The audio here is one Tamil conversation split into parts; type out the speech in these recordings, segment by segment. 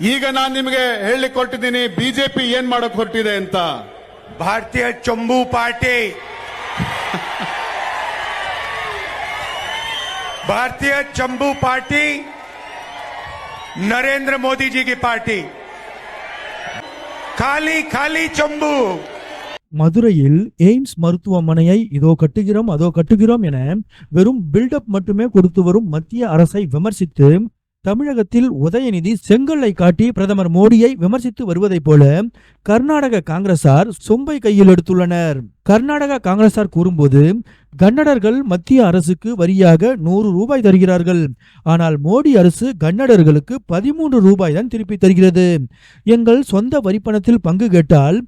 ಈಗ ನಾನು ನಿಮಗೆ ಹೇಳಿ ಕೊಟ್ಟಿದ್ದೀನಿ ಬಿಜೆಪಿ ಏನ್ ಮಾಡಕ್ ಹೊರಟಿದೆ ಅಂತ ಭಾರತೀಯ ಚಂಬು ಪಾರ್ಟಿ ಭಾರತೀಯ ಚಂಬು ಪಾರ್ಟಿ ನರೇಂದ್ರ ಮೋದಿ ಜಿ ಪಾರ್ಟಿ ಖಾಲಿ ಖಾಲಿ ಚಂಬு மதுரையில் எய்ம்ஸ் மருத்துவமனையை இதோ கட்டுகிறோம் அதோ கட்டுகிறோம் என வெறும் பில்டப் மட்டுமே கொடுத்து வரும் மத்திய அரசை விமர்சித்து தமிழகத்தில் உதயநிதி செங்கல்லை காட்டி பிரதமர் மோடியை விமர்சித்து வருவதைப் போல கர்நாடக காங்கிரசார் சொம்பை கையில் எடுத்துள்ளனர். கர்நாடக காங்கிரசார் கூறும்போது கன்னடர்கள் மத்திய அரசுக்கு வரியாக நூறு ரூபாய் தருகிறார்கள். ஆனால் மோடி அரசு கன்னடர்களுக்கு பதிமூன்று ரூபாய் தான் திருப்பி தருகிறது. எங்கள் சொந்த வரிப்பணத்தில் பங்கு கேட்டால்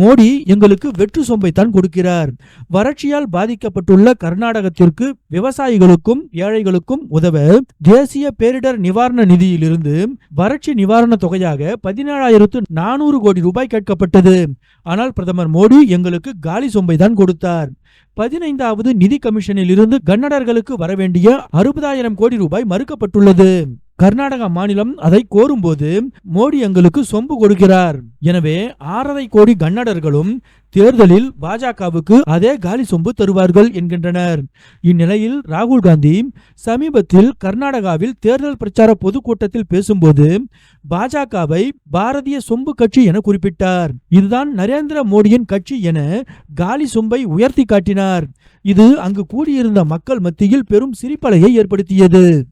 மோடி எங்களுக்கு வெற்று சொம்பைத்தான் கொடுக்கிறார். வறட்சியால் பாதிக்கப்பட்டுள்ள கர்நாடகத்திற்கு விவசாயிகளுக்கும் ஏழைகளுக்கும் உதவ தேசிய பேரிடர் நிவாரண நிதியிலிருந்து வறட்சி நிவாரண தொகையாக பதினேழாயிரத்து நானூறு கோடி ரூபாய் கேட்கப்பட்டது. ஆனால் பிரதமர் மோடி எங்களுக்கு காலி சொம்பை தான் கொடுத்தார். பதினைந்தாவது நிதி கமிஷனில் இருந்து கன்னடர்களுக்கு வரவேண்டிய அறுபதாயிரம் கோடி ரூபாய் மறுக்கப்பட்டுள்ளது. கர்நாடகா மாநிலம் அதை கோரும்போது மோடி எங்களுக்கு சொம்பு கொடுக்கிறார். எனவே ஆறரை கோடி கன்னடர்களும் தேர்தலில் பாஜகவுக்கு அதே காலி சொம்பு தருவார்கள் என்கின்றனர். இந்நிலையில் ராகுல் காந்தி சமீபத்தில் கர்நாடகாவில் தேர்தல் பிரச்சார பொதுக்கூட்டத்தில் பேசும்போது பாஜகவை பாரதிய சொம்பு கட்சி என குறிப்பிட்டார். இதுதான் நரேந்திர மோடியின் கட்சி என காலி சொம்பை உயர்த்தி காட்டினார். இது அங்கு கூடியிருந்த மக்கள் மத்தியில் பெரும் சிரிப்பலையை ஏற்படுத்தியது.